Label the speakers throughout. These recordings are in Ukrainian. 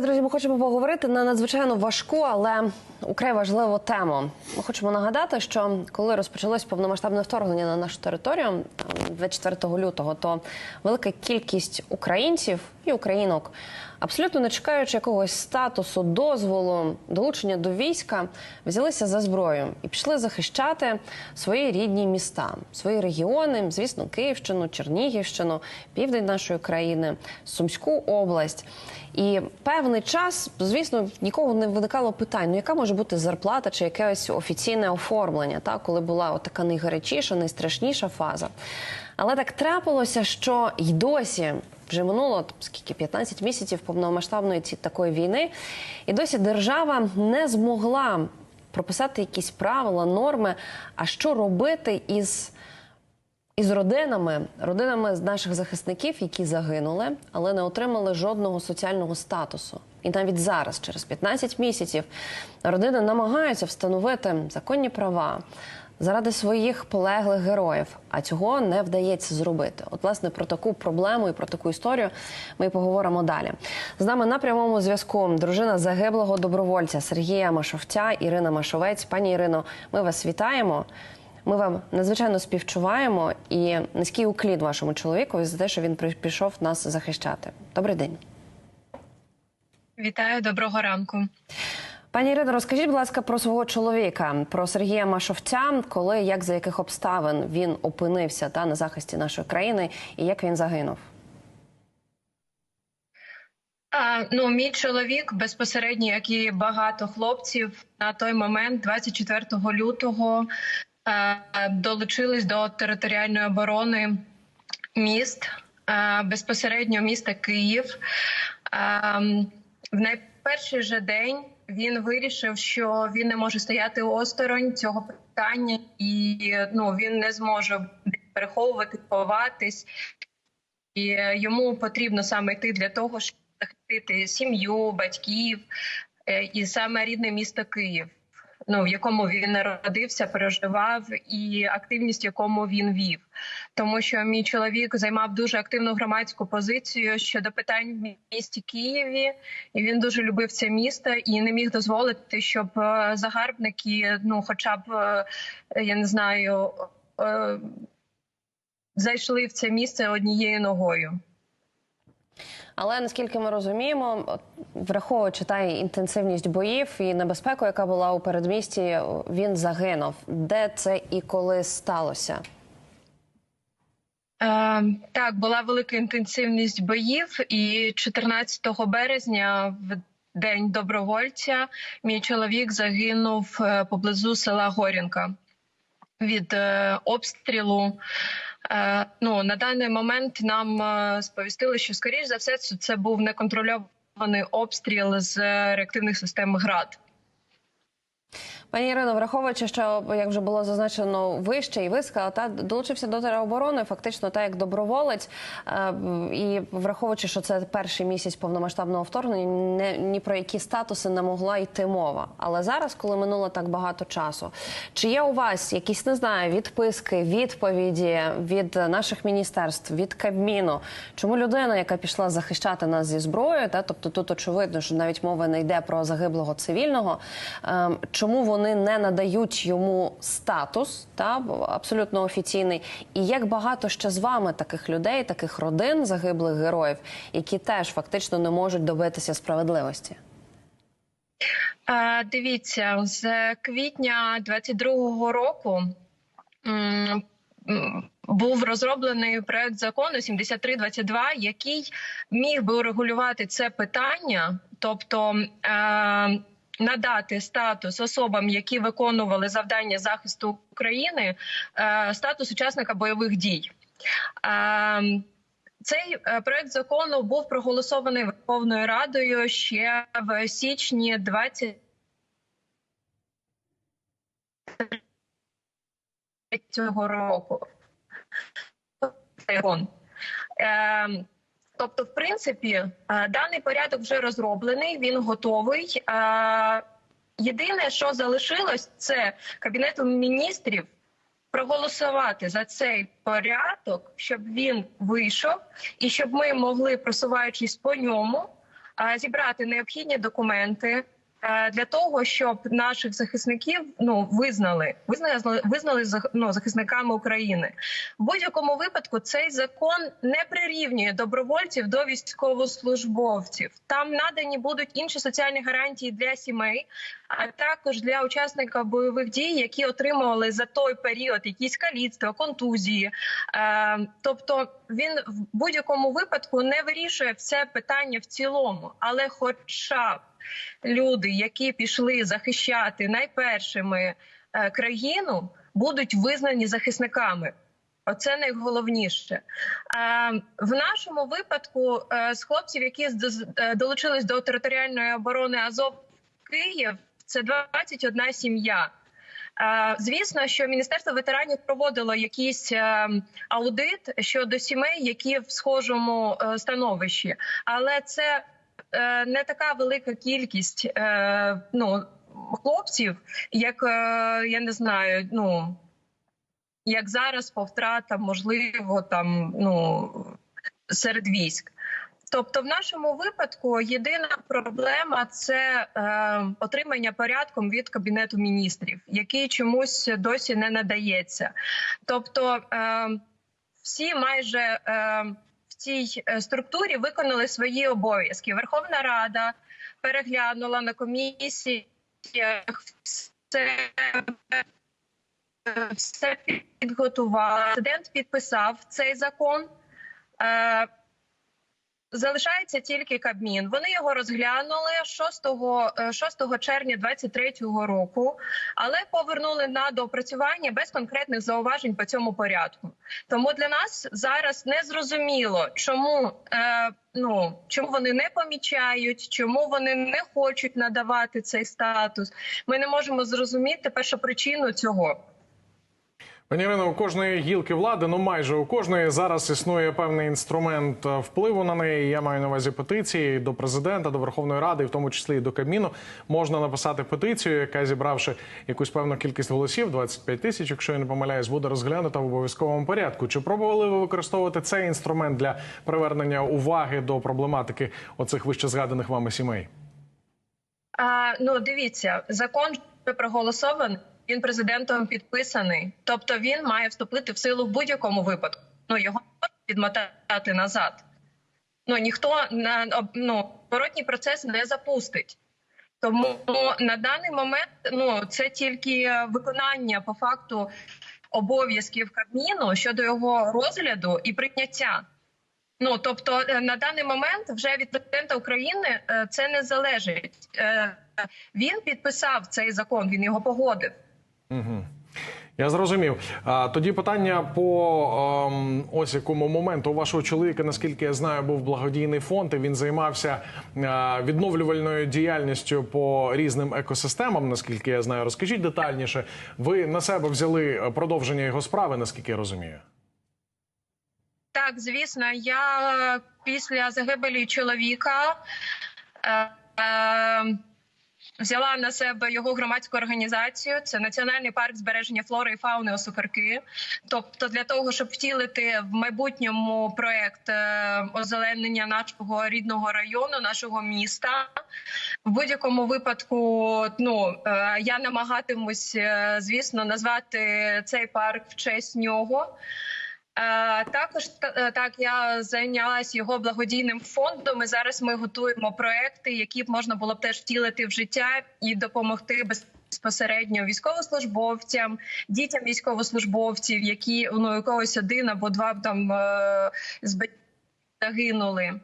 Speaker 1: Друзі, ми хочемо поговорити на надзвичайно важку, але украй важливу тему. Ми хочемо нагадати, що коли розпочалось повномасштабне вторгнення на нашу територію 24 лютого, то велика кількість українців і українок, абсолютно не чекаючи якогось статусу, дозволу, долучення до війська, взялися за зброю і пішли захищати свої рідні міста, свої регіони, звісно, Київщину, Чернігівщину, південь нашої країни, Сумську область. І певний час, звісно, нікого не виникало питань, ну яка може бути зарплата чи якесь офіційне оформлення, та коли була така найгарячіша, найстрашніша фаза. Але так трапилося, що й досі вже минуло скільки 15 місяців повномасштабної ці такої війни, і досі держава не змогла прописати якісь правила, норми. А що робити із із родинами, родинами наших захисників, які загинули, але не отримали жодного соціального статусу. І навіть зараз, через 15 місяців, родини намагаються встановити законні права заради своїх полеглих героїв, а цього не вдається зробити. От, власне, про таку проблему і про таку історію ми поговоримо далі. З нами на прямому зв'язку дружина загиблого добровольця Сергія Машовця Ірина Машовець. Пані Ірино, ми вас вітаємо. Ми вам надзвичайно співчуваємо і низький уклін вашому чоловікові за те, що він пішов нас захищати. Добрий день.
Speaker 2: Вітаю, доброго ранку.
Speaker 1: Пані Ірино, розкажіть, будь ласка, про свого чоловіка, про Сергія Машовця, коли, як за яких обставин він опинився та на захисті нашої країни, і як він загинув.
Speaker 2: А, ну, мій чоловік безпосередньо, як і багато хлопців, на той момент, 24 лютого, е, долучились до територіальної оборони міст, е, безпосередньо міста Київ. Е, в найперший же день він вирішив, що він не може стояти осторонь цього питання, і ну він не зможе переховувати, ховатись. І е, йому потрібно саме йти для того, щоб захистити сім'ю, батьків е, і саме рідне місто Київ, ну в якому він народився, переживав, і активність, якому він вів. Тому що мій чоловік займав дуже активну громадську позицію щодо питань в місті Києві, і він дуже любив це місто і не міг дозволити, щоб е, загарбники, ну хоча б е, я не знаю. е, Зайшли в це місце однією ногою.
Speaker 1: Але наскільки ми розуміємо, враховуючи та інтенсивність боїв і небезпеку, яка була у передмісті, він загинув. Де це і коли сталося?
Speaker 2: Е, так, була велика інтенсивність боїв, і 14 березня, в день добровольця, мій чоловік загинув е, поблизу села Горінка від е, обстрілу. Е, ну на даний момент нам сповістили, що скоріш за все це, був неконтрольований обстріл з реактивних систем ГРАД.
Speaker 1: Пані Ірино, враховуючи, що як вже було зазначено вище, і ви сказали, та долучився до тероборони, фактично так як доброволець, е, і враховуючи, що це перший місяць повномасштабного вторгнення, не ні про які статуси не могла йти мова. Але зараз, коли минуло так багато часу, чи є у вас якісь не знаю відписки, відповіді від наших міністерств, від Кабміну? Чому людина, яка пішла захищати нас зі зброєю, та тобто тут очевидно, що навіть мова не йде про загиблого цивільного, е, чому вони не надають йому статус, та абсолютно офіційний, і як багато ще з вами таких людей, таких родин загиблих героїв, які теж фактично не можуть добитися справедливості?
Speaker 2: Дивіться, з квітня 22-го року був розроблений проект закону 7322, який міг би урегулювати це питання, тобто е, надати статус особам, які виконували завдання захисту України, е, статус учасника бойових дій. Е, цей е, проект закону був проголосований Верховною Радою ще в січні 20 цього року. Тобто, в принципі, е, даний порядок вже розроблений, він готовий. Е, Єдине, що залишилось, це кабінету міністрів проголосувати за цей порядок, щоб він вийшов, і щоб ми могли, просуваючись по ньому, е, зібрати необхідні документи. Е, Для того щоб наших захисників ну визнали, визнали визнали ну, захисниками України в будь-якому випадку. Цей закон не прирівнює добровольців до військовослужбовців. Там надані будуть інші соціальні гарантії для сімей, а також для учасників бойових дій, які отримували за той період якісь каліцтва, контузії. Е, тобто він в будь-якому випадку не вирішує все питання в цілому, але, хоча люди, які пішли захищати найпершими е, країну, будуть визнані захисниками. Оце найголовніше. Е, в нашому випадку е, з хлопців, які долучились до територіальної оборони Азов Київ, це 21 сім'я. Звісно, що Міністерство ветеранів проводило якийсь аудит щодо сімей, які в схожому становищі, але це не така велика кількість е, ну, хлопців, як е, я не знаю, ну як зараз по втратам, можливо, там ну серед військ. Тобто, в нашому випадку єдина проблема це е, отримання порядком від кабінету міністрів, який чомусь досі не надається. Тобто, е, всі майже е, цій е, структурі виконали свої обов'язки. Верховна Рада переглянула на комісіях все, все підготувала. Президент підписав цей закон. Е, Залишається тільки Кабмін. Вони його розглянули 6, е, 6 червня 2023 року, але повернули на доопрацювання без конкретних зауважень по цьому порядку. Тому для нас зараз не зрозуміло, чому е, ну чому вони не помічають, чому вони не хочуть надавати цей статус. Ми не можемо зрозуміти першопричину цього.
Speaker 3: Пані Ірино, у кожної гілки влади, ну майже у кожної зараз існує певний інструмент е, впливу на неї. Я маю на увазі петиції до президента, до Верховної Ради, і в тому числі і до Кабміну. Можна написати петицію, яка зібравши якусь певну кількість голосів, 25 тисяч, якщо я не помиляюсь, буде розглянута в обов'язковому порядку. Чи пробували ви використовувати цей інструмент для привернення уваги до проблематики оцих вище згаданих вами сімей?
Speaker 2: А, ну дивіться, закон проголосований. Він президентом підписаний, тобто він має вступити в силу в будь-якому випадку. Ну його відмотати назад. Ну ніхто на ну, поворотній процес не запустить. Тому на даний момент ну це тільки виконання по факту обов'язків Кабміну щодо його розгляду і прийняття. Ну тобто е, на даний момент вже від президента України е, це не залежить. Е, Він підписав цей закон, він його погодив.
Speaker 3: Угу. Я зрозумів. Тоді питання по ем, ось якому моменту у вашого чоловіка, наскільки я знаю, був благодійний фонд. і Він займався е, відновлювальною діяльністю по різним екосистемам. Наскільки я знаю, розкажіть детальніше. Ви на себе взяли продовження його справи, наскільки я розумію.
Speaker 2: Так, звісно, я е, після загибелі чоловіка е, е, взяла на себе його громадську організацію. Це Національний парк збереження флори і фауни Осокарки. Тобто, для того, щоб втілити в майбутньому проект е, озеленення нашого рідного району, нашого міста. В будь-якому випадку, ну е, я намагатимусь, е, звісно, назвати цей парк в честь нього. Також та- е, так я зайнялась його благодійним фондом. і Зараз ми готуємо проекти, які б можна було б теж втілити в життя і допомогти безпосередньо військовослужбовцям, дітям військовослужбовців, які ну у когось один або два там е, з загинули.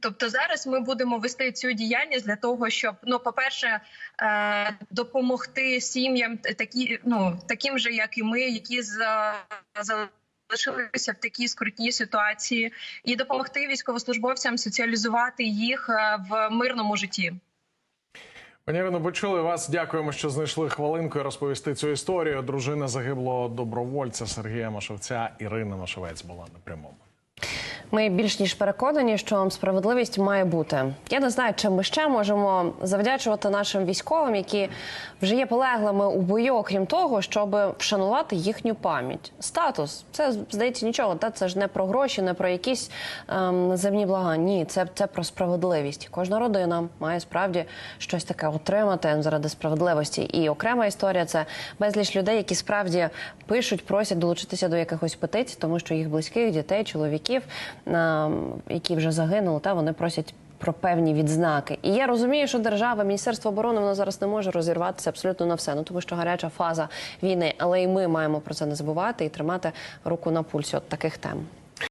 Speaker 2: Тобто зараз ми будемо вести цю діяльність для того, щоб ну, по-перше, е, допомогти сім'ям такі, ну таким же, як і ми, які за залишилися в такій скрутній ситуації, і допомогти військовослужбовцям соціалізувати їх е, в мирному житті.
Speaker 3: Пані Ірино, почули вас. Дякуємо, що знайшли хвилинку розповісти цю історію. Дружина загиблого добровольця Сергія Машовця. Ірина Машовець була на прямому.
Speaker 1: Ми більш ніж переконані, що справедливість має бути. Я не знаю, чим ми ще можемо завдячувати нашим військовим, які вже є полеглими у бою, окрім того, щоб вшанувати їхню пам'ять. Статус це здається нічого. Та це ж не про гроші, не про якісь ем, наземні блага. Ні, це, це про справедливість. Кожна родина має справді щось таке отримати заради справедливості. І окрема історія це безліч людей, які справді пишуть, просять долучитися до якихось петицій, тому що їх близьких дітей, чоловіків, ем, які вже загинули, та вони просять. Про певні відзнаки, і я розумію, що держава, міністерство оборони, воно зараз не може розірватися абсолютно на все. Ну тому що гаряча фаза війни, але і ми маємо про це не забувати і тримати руку на пульсі от таких тем.